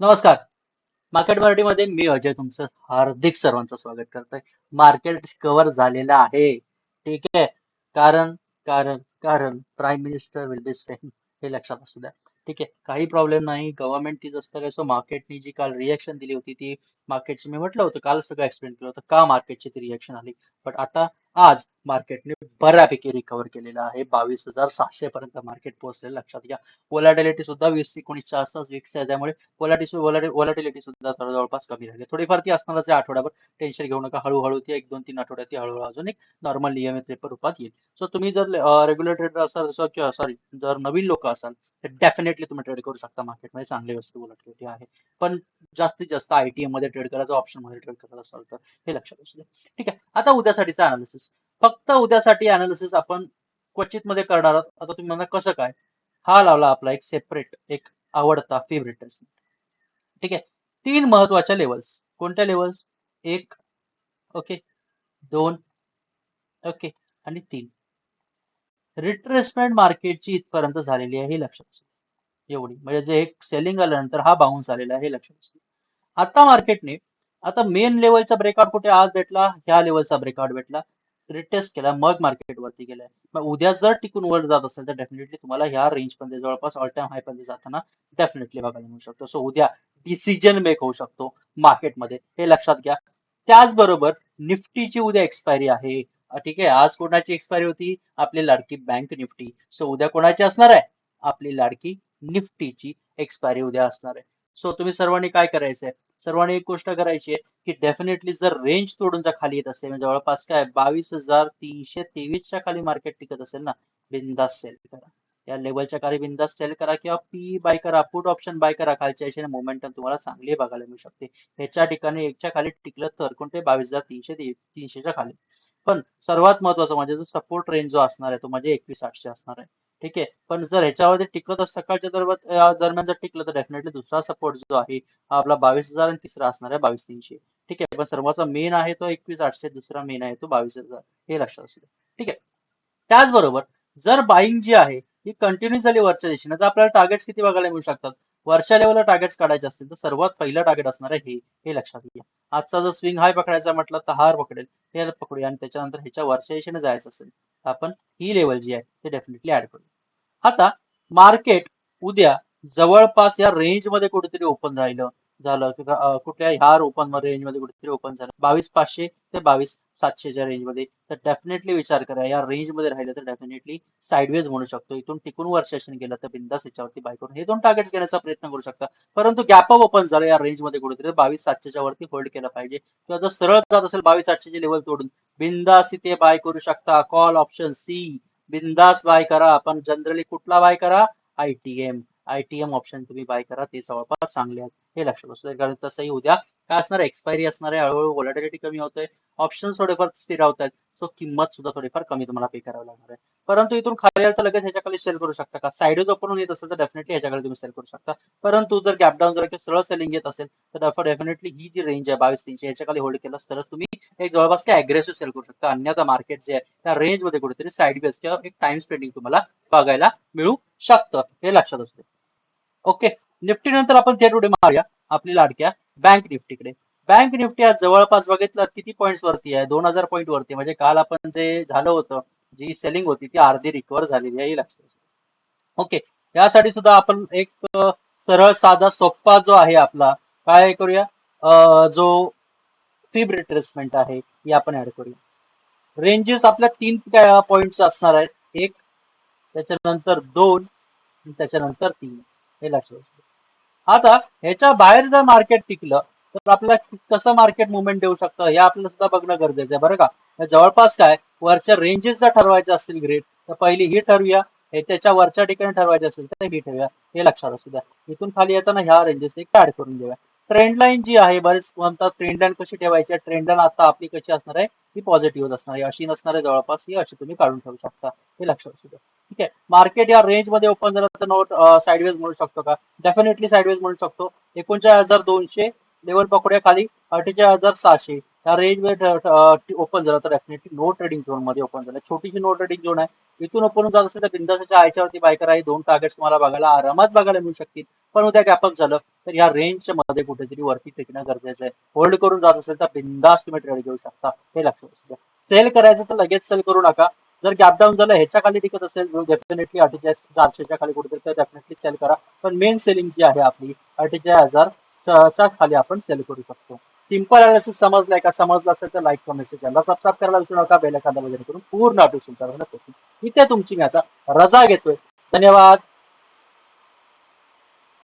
नमस्कार. मार्केट मराठीमध्ये मी अजय तुमचं हार्दिक सर्वांचं स्वागत करतोय. मार्केट कव्हर झालेलं आहे. ठीक आहे? कारण कारण कारण prime minister will be same हे लक्षात असू द्या. ठीक आहे? काही प्रॉब्लेम नाही. गव्हर्नमेंट तीच असतं सो मार्केटनी जी काल रिएक्शन दिली होती ती मार्केटची मी म्हटलं होतं काल सगळं एक्सप्लेन केलं होतं. का मार्केटची ती रिएक्शन आली? बट आता आज मार्केटने बऱ्यापैकी रिकवर केलेलं आहे. बावीस हजार सहाशे पर्यंत मार्केट पोहोचलेलं लक्षात घ्या. वोलॅटिलिटी सुद्धा वीस एकोणीसच्या आसपास विक्स आहे. त्यामुळे वोलॅटिलिटी सुद्धा थोडं जवळपास कमी राहिली थोडीफार ती असणारच आहे आठवड्याभर टेन्शन घेऊ नका. हळूहळू ती एक दोन तीन आठवड्यात ती हळूहळू अजून एक नॉर्मल नियमित रूपात येईल. सो तुम्ही जर रेग्युलर ट्रेडर असाल किंवा सॉरी जर नवीन लोक असाल तर डेफिनेटली तुम्ही ट्रेड करू शकता मार्केटमध्ये चांगली वस्तू वोलॅटिलिटी आहे. पण जास्तीत जास्त आयटीएममध्ये ट्रेड करायचं ऑप्शनमध्ये ट्रेड करत असाल तर हे लक्षात असू द्या. ठीक आहे. आता उद्यासाठीचा अनालिसिस फक्त उद्यासाठी अनालिसिस आपण क्वचित मध्ये करणार आहोत. आता तुम्ही म्हणा कसं काय? हा लावला आपला एक सेपरेट एक आवडता फेवरेट ठीक आहे? तीन महत्त्वाच्या लेवल्स कोणत्या लेवल्स एक ओके दोन ओके आणि तीन. रिट्रेसमेंट मार्केटची इथपर्यंत झालेली आहे हे लक्षात असू एवढी. म्हणजे जे एक सेलिंग आल्यानंतर हा बाउन्स आलेला आहे हे लक्षात असू आता मार्केटने आता मेन लेवलचा ब्रेकआउट कुठे आज भेटला? ह्या लेवलचा ब्रेकआउट भेटला. रिटेस्ट केला मग मार्केट वरती गेलाय. मग उद्या जर टिकून वर जात असेल तर डेफिनेटली तुम्हाला ह्या रेंजमध्ये जवळपास ऑल टाइम हाय जाताना डेफिनेटली बघायला मिळू शकतो. सो उद्या डिसिजन मेक होऊ शकतो मार्केटमध्ये हे लक्षात घ्या. त्याचबरोबर निफ्टीची उद्या एक्सपायरी आहे. ठीक आहे आज कोणाची एक्सपायरी होती? आपली लाडकी बँक निफ्टी. सो उद्या कोणाची असणार आहे? आपली लाडकी निफ्टीची एक्सपायरी उद्या असणार आहे. सो तुम्ही सर्वांनी काय करायचंय? सर्वांनी एक गोष्ट करायची आहे की डेफिनेटली जर रेंज तोडून जर खाली येत असेल म्हणजे जवळपास काय बावीस हजार तीनशे तेवीसच्या खाली मार्केट टिकत असेल ना बिंदास सेल करा. या लेवलच्या खाली बिंदास सेल करा किंवा पी बाय करा पुट ऑप्शन बाय करा खालच्या दिशेने मोमेंटम तुम्हाला चांगली बघायला मिळू शकते. ह्याच्या ठिकाणी एकच्या खाली टिकलं तर कोणते? बावीस हजार तीनशे ते तीनशेच्या खाली. पण सर्वात महत्वाचं म्हणजे जो सपोर्ट रेंज जो असणार आहे तो म्हणजे एकवीस आठशे असणार आहे. ठीक आहे. पण जर ह्याच्यावरती टिकलं तर सकाळच्या दरम्यान जर टिकलं तर डेफिनेटली दुसरा सपोर्ट जो आहे हा आपला बावीस हजार आणि तिसरा असणार आहे बावीस तीनशे ठीक आहे. पण सर्वांचा मेन आहे तो एकवीस आठशे दुसरा मेन आहे तो बावीस हजार. हे लक्षात असू द्या. ठीक आहे. त्याचबरोबर जर बाईंग जी आहे ही कंटिन्यू झाली वरच्या दिशेने तर आपल्याला टार्गेट्स किती बघायला मिळू शकतात? वरच्या लेवलला टार्गेट्स काढायचे असतील तर सर्वात पहिलं टार्गेट असणार आहे हे. हे लक्षात घ्या. आजचा जो स्विंग हाय पकडायचा म्हटलं तर हार पकडेल. हे पकडूया आणि त्याच्यानंतर ह्याच्या वरच्या दिशेने जायचं असेल. आपण ही लेवल जी आहे ते डेफिनेटली ऍड करू. आता मार्केट उद्या जवळपास या रेंजमध्ये कुठेतरी ओपन राहिलं झालं किंवा कुठल्या ह्या ओपन रेंजमध्ये कुठेतरी ओपन झालं. बावीस पाचशे ते बावीस सातशेच्या रेंजमध्ये तर डेफिनेटली विचार करा या रेंजमध्ये राहिलं तर डेफिनेटली साईडवेज म्हणू शकतो. इथून टिकून वर सेशन गेलं तर बिंदास याच्यावरती बाय करून हे दोन टार्गेट्स घेण्याचा प्रयत्न करू शकता. परंतु गॅप अप ओपन झालं या रेंजमध्ये कुठेतरी बावीस सातशेच्या वरती होल्ड केलं पाहिजे. किंवा जर सरळ जात असेल बावीस आठशेची लेवल तोडून बिंदास इथे बाय करू शकता. कॉल ऑप्शन सी बिंदास बाय करा. पण जनरली कुठला बाय करा? आयटीएम आयटीएम ऑप्शन तुम्ही बाय करा. ते जवळपास चांगले आहेत. हे लक्षात असू द्या. कारण तसंही उद्या काय असणार? एक्सपायरी असणार आहे. हळूहळू व्हॉलॅटिलिटी कमी होतोय. ऑप्शन थोडेफार स्थिर होत आहेत सो किंमत सुद्धा थोडीफार कमी तुम्हाला पे करावी लागणार आहे. परंतु इथून खाली आलं तर लगेच ह्याच्याकडे सेल करू शकता का? साईडच ओपन येत असेल तर डेफिनेटली ह्याच्याकडे तुम्ही सेल करू शकता. परंतु जर गॅप डाऊन जर सरळ सेलिंग येत असेल तर डेफिनेटली ही जी रेंज आहे बावीस तीनशे ह्याच्याखाली होल्ड केलं तर तुम्ही एक जवळपास काय अग्रेसिव्ह सेल करू शकता. अन्यथा मार्केट जे आहे त्या रेंजमध्ये कुठेतरी साईड बेस किंवा एक टाइम स्पेंडिंग तुम्हाला बघायला मिळू शकतं. हे लक्षात असते. ओके निफ्टी नंतर आपण थेट उडी मारूया. आपली लाडक्या बँक निफ्टीकडे बँक निफ्टी आज जवळपास बघितलं किती पॉईंट्स वरती आहे? दोन हजार पॉईंट वरती. म्हणजे काल आपण जे झालं होतं जी सेलिंग होती ती अर्धी रिकवर झालेली आहे लक्षात ओके यासाठी सुद्धा आपण एक सरळ साधा सोप्पा जो आहे आपला काय करूया? जो फिब रिट्रेसमेंट आहे ही आपण ऍड करूया. रेंजेस आपल्या तीन पॉइंट्स असणार आहेत. एक त्याच्यानंतर दोन त्याच्यानंतर तीन. हे लक्षात आता ह्याच्या बाहेर जर मार्केट टिकलं तर आपल्याला कसं मार्केट मुवमेंट देऊ शकतं हे आपल्याला सुद्धा बघणं गरजेचं आहे बरं का? जवळपास काय वरच्या रेंजेस जर ठरवायच्या असतील ग्रेड तर पहिली ही ठरवूया हे त्याच्या वरच्या ठिकाणी ठरवायचे असेल तर ही ठेवूया हे लक्षात असू द्या इथून खाली येताना ह्या रेंजेस एक ऍड करून घेऊया ट्रेंड लाईन जी आहे बरेच म्हणतात ट्रेंड लाईन कशी ठेवायची ट्रेंड लाईन आता आपली कशी असणार आहे ही पॉझिटिव्ह असणार आहे अशी नसणार आहे जवळपास ही अशी तुम्ही काढून ठेवू शकता हे लक्षात असू द्या ठीक आहे. मार्केट या रेंजमध्ये ओपन झालं तर नोट साईडवेज म्हणू शकतो का? डेफिनेटली साईडवेज म्हणू शकतो. एकोणचाळीस हजार दोनशे लेवल पकडूया खाली अठ्ठेचाळीस हजार सहाशे. या रेंजमध्ये ओपन झालं तर डेफिनेटली नो ट्रेडिंग झोनमध्ये ओपन झालं. छोटीशी नो ट्रेडिंग झोन आहे. इथून ओपन जात असेल तर बिंदासाच्या आयच्यावरती बाय करा. दोन टार्गेट्स तुम्हाला बघायला आरामात बघायला मिळू शकतील. पण उद्या गॅपअप झालं तर या रेंजच्या मध्ये कुठेतरी वरती टिकणं गरजेचं आहे. होल्ड करून जात असेल तर बिंदास तुम्ही ट्रेड घेऊ शकता. हे लक्षात असू द्या सेल करायचं तर लगेच सेल करू नका. जर गॅप डाऊन झालं ह्याच्या खाली टिकत असेल डेफिनेटली अठ्ठेचाळीस चारशेच्या खाली कुठेतरी तर डेफिनेटली सेल करा. पण मेन सेलिंग जी आहे आपली अठ्ठेचाळीस हजार च्या खाली आपण सेल करू शकतो. सिंपल अनालिसिस समजलाय का? समजलं असेल तर लाईक कमेंट चॅनलला सबस्क्राईब करायला विसरू नका बेल एखादा वगैरे करून पूर्ण अपडेट तुमच्यापर्यंत इथे तुमची मी आता रजा घेतोय. धन्यवाद.